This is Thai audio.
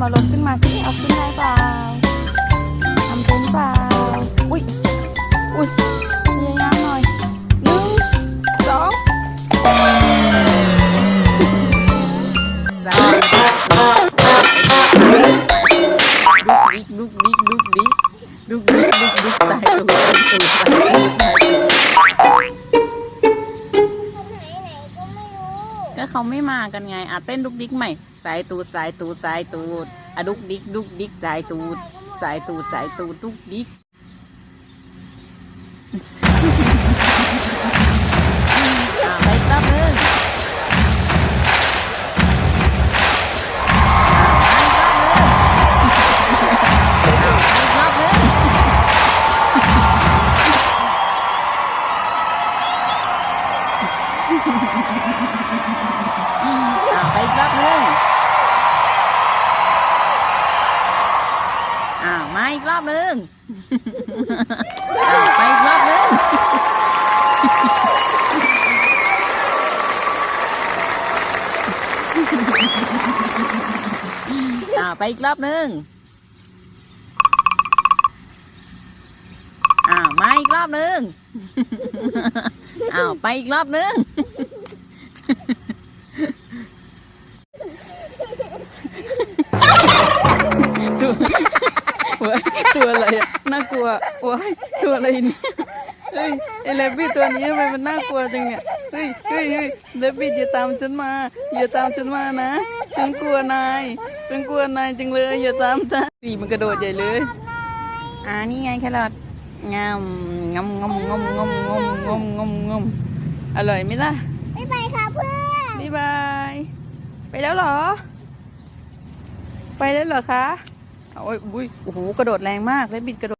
มาลงขึ้นมาที่เอาขึ้นได้เปล่าทำเป็นเปล่า อุ้ย อุ้ยพยายามหน่อยหนึ่งสองดุกดิ๊กดุกดิกดุกดิกดุกดิกตายตัวตายตัวตายตัวก็เขาไม่มากันไง อะเต้นลุกดิ๊กใหม่ สายตูดสายตูดสายตูดอะดุกดิกดุกดิกสายตูดสายตูดสายตูดดุกดิกอะไปอีกรอบนึงอีกรอ อ่ามาอีกรอบหนึง อ่าไปอีกรอบหนึงอ่าไปอีกรอบหนึงอ่ามาอีกรอบหนึง อ้าวไปอีกรอบหนึง ตัวเว้ยตัวอะไรอะน่ากลัวว้ายตัวอะไรเนี่ยเฮ้ยไอเลบบี้ตัวนี้ทำไมมันน่ากลัวจังเนี่ยเฮ้ยเฮ้ยเฮ้ยเลบบี้อย่าตามฉันมาอย่าตามฉันมานะฉันกลัวนายฉันกลัวนายจังเลยอย่าตามฉันสีมันกระโดดใหญ่เลยอ่านี่ไงแครอทงามงมงมงมงมงมงมงมงมอร่อยไหมล่ะไม่ไปค่ะเพื่อนบ๊ายบายไปแล้วเหรอ ไปแล้วเหรอคะ โอ้ยอุ้ยโอ้โหกระโดดแรงมากเลยบิดกระโดด